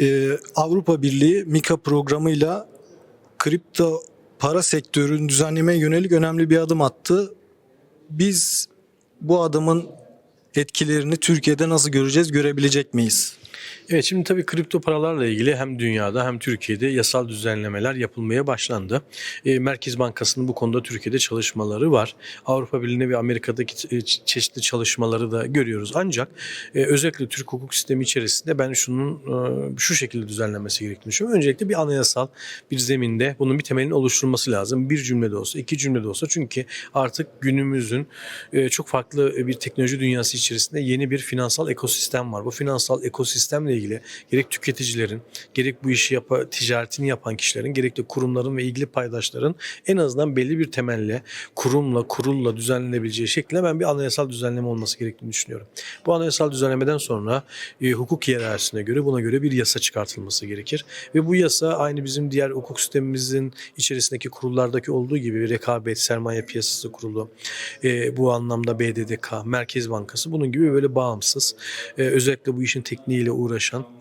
e, Avrupa Birliği Mika programıyla kripto para sektörünü düzenlemeye yönelik önemli bir adım attı. Biz bu adımın etkilerini Türkiye'de nasıl göreceğiz, görebilecek miyiz? Evet şimdi tabii kripto paralarla ilgili hem dünyada hem Türkiye'de yasal düzenlemeler yapılmaya başlandı. E, Merkez Bankası'nın bu konuda Türkiye'de çalışmaları var. Avrupa Birliği'ne ve Amerika'daki e, çeşitli çalışmaları da görüyoruz. Ancak e, özellikle Türk hukuk sistemi içerisinde ben şunun şu şekilde düzenlenmesi gerektiğini düşünüyorum. Öncelikle bir anayasal bir zeminde bunun bir temelinin oluşturulması lazım. Bir cümlede olsa, iki cümlede olsa. Çünkü artık günümüzün çok farklı bir teknoloji dünyası içerisinde yeni bir finansal ekosistem var. Bu finansal ekosistemle ilgili gerek tüketicilerin, gerek bu işi yapa, ticaretini yapan kişilerin, gerek de kurumların ve ilgili paydaşların en azından belli bir temelle kurumla, kurulla düzenlenebileceği şekilde ben bir anayasal düzenleme olması gerektiğini düşünüyorum. Bu anayasal düzenlemeden sonra e, hukuk hiyerarşisine göre buna göre bir yasa çıkartılması gerekir. Ve bu yasa aynı bizim diğer hukuk sistemimizin içerisindeki kurullardaki olduğu gibi rekabet, sermaye piyasası kurulu, e, bu anlamda BDDK, Merkez Bankası bunun gibi böyle bağımsız, e, özellikle bu işin tekniğiyle uğraşan,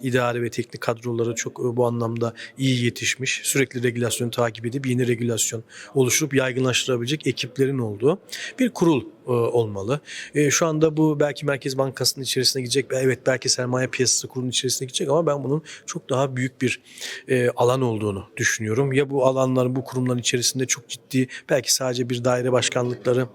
idare ve teknik kadroları çok e, bu anlamda iyi yetişmiş, sürekli regülasyonu takip edip yeni regülasyon oluşturup yaygınlaştırabilecek ekiplerin olduğu bir kurul e, olmalı. E, şu anda bu belki Merkez Bankası'nın içerisine gidecek, evet belki sermaye piyasası kurulunun içerisine gidecek ama ben bunun çok daha büyük bir alan olduğunu düşünüyorum. Ya bu alanların, bu kurumların içerisinde çok ciddi, belki sadece bir daire başkanlıkları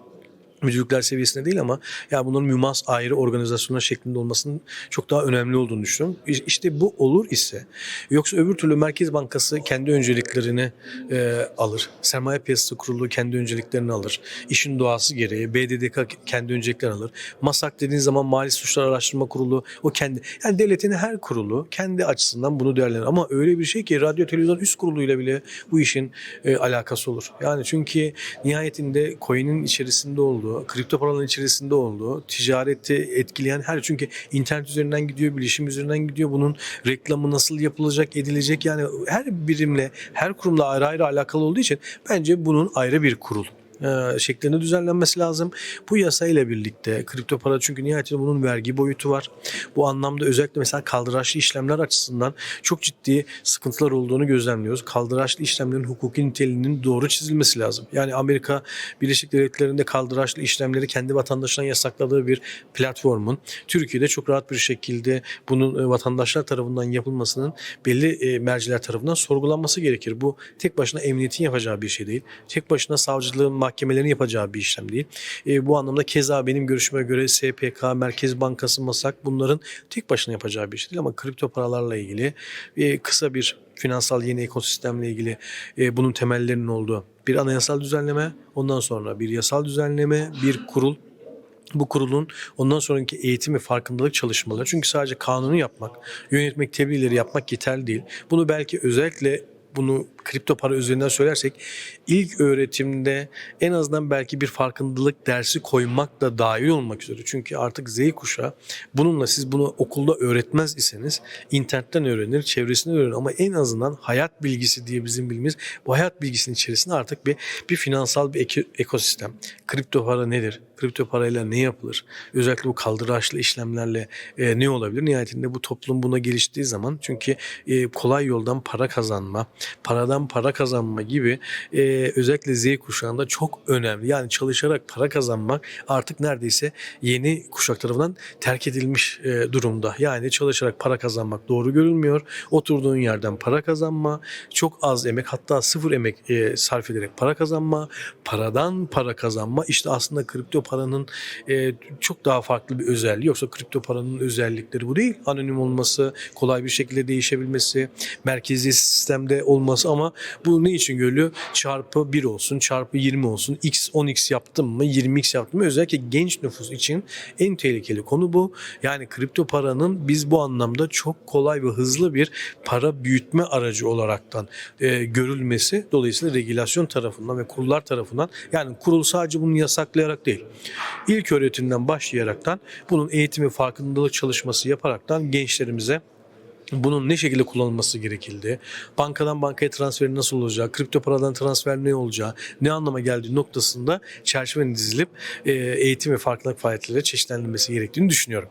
müdürlükler seviyesinde değil ama ya bunların mümas ayrı organizasyonlar şeklinde olmasının çok daha önemli olduğunu düşünüyorum. İşte bu olur ise yoksa öbür türlü Merkez Bankası kendi önceliklerini e, alır. Sermaye Piyasası Kurulu kendi önceliklerini alır. İşin doğası gereği BDDK kendi önceliklerini alır. MASAK dediğin zaman Mali Suçlar Araştırma Kurulu o kendi yani devletin her kurulu kendi açısından bunu değerlendirir. Ama öyle bir şey ki radyo televizyon üst kuruluyla bile bu işin e, alakası olur. Yani çünkü nihayetinde coin'in içerisinde olduğu, kripto paraların içerisinde olduğu, ticareti etkileyen her çünkü internet üzerinden gidiyor, bilişim üzerinden gidiyor. Bunun reklamı nasıl yapılacak, edilecek yani her birimle, her kurumla ayrı ayrı alakalı olduğu için bence bunun ayrı bir kurul e, şeklinde düzenlenmesi lazım. Bu yasa ile birlikte kripto para çünkü nihayetinde bunun vergi boyutu var. Bu anlamda özellikle mesela kaldıraçlı işlemler açısından çok ciddi sıkıntılar olduğunu gözlemliyoruz. Kaldıraçlı işlemlerin hukuki niteliğinin doğru çizilmesi lazım. Yani Amerika Birleşik Devletleri'nde kaldıraçlı işlemleri kendi vatandaşlarına yasakladığı bir platformun Türkiye'de çok rahat bir şekilde bunun e, vatandaşlar tarafından yapılmasının belli e, merciler tarafından sorgulanması gerekir. Bu tek başına emniyetin yapacağı bir şey değil. Tek başına savcılığın, mahkemelerin yapacağı bir işlem değil. E, bu anlamda keza benim görüşüme göre SPK, Merkez Bankası, MASAK bunların tek başına yapacağı bir şey değil ama kripto paralarla ilgili e, kısa bir finansal yeni ekosistemle ilgili e, bunun temellerinin olduğu bir anayasal düzenleme, ondan sonra bir yasal düzenleme, bir kurul bu kurulun ondan sonraki eğitim ve farkındalık çalışmaları. Çünkü sadece kanunu yapmak, yönetmek, tebliğleri yapmak yeterli değil. Bunu belki özellikle bunu kripto para üzerinden söylersek ilk öğretimde en azından belki bir farkındalık dersi koymak da dahil olmak üzere. Çünkü artık Z kuşağı bununla siz bunu okulda öğretmez iseniz internetten öğrenir, çevresinden öğrenir ama en azından hayat bilgisi diye bizim bildiğimiz bu hayat bilgisinin içerisinde artık bir bir finansal bir ekosistem. Kripto para nedir? Kripto parayla ne yapılır? Özellikle bu kaldıraçlı işlemlerle e, ne olabilir? Nihayetinde bu toplum buna geliştiği zaman çünkü e, kolay yoldan para kazanma, paradan para kazanma gibi e, özellikle Z kuşağında çok önemli. Yani çalışarak para kazanmak artık neredeyse yeni kuşak tarafından terk edilmiş e, durumda. Yani çalışarak para kazanmak doğru görülmüyor. Oturduğun yerden para kazanma, çok az emek hatta sıfır emek e, sarf ederek para kazanma, paradan para kazanma. İşte aslında kripto paranın e, çok daha farklı bir özelliği. Yoksa kripto paranın özellikleri bu değil. Anonim olması, kolay bir şekilde değişebilmesi, merkezi sistemde olması ama bu ne için görülüyor? Çarpı 1 olsun, çarpı 20 olsun, x 10x yaptım mı, 20x yaptım mı? Özellikle genç nüfus için en tehlikeli konu bu. Yani kripto paranın biz bu anlamda çok kolay ve hızlı bir para büyütme aracı olaraktan e, görülmesi dolayısıyla regülasyon tarafından ve kurullar tarafından yani kurul sadece bunu yasaklayarak değil. İlk öğretimden başlayaraktan bunun eğitimi farkındalık çalışması yaparaktan gençlerimize bunun ne şekilde kullanılması gerekildi, bankadan bankaya transferi nasıl olacak, kripto paradan transfer ne olacağı, ne anlama geldiği noktasında çerçevenin dizilip e, eğitim ve farkındalık faaliyetleri çeşitlendirilmesi gerektiğini düşünüyorum.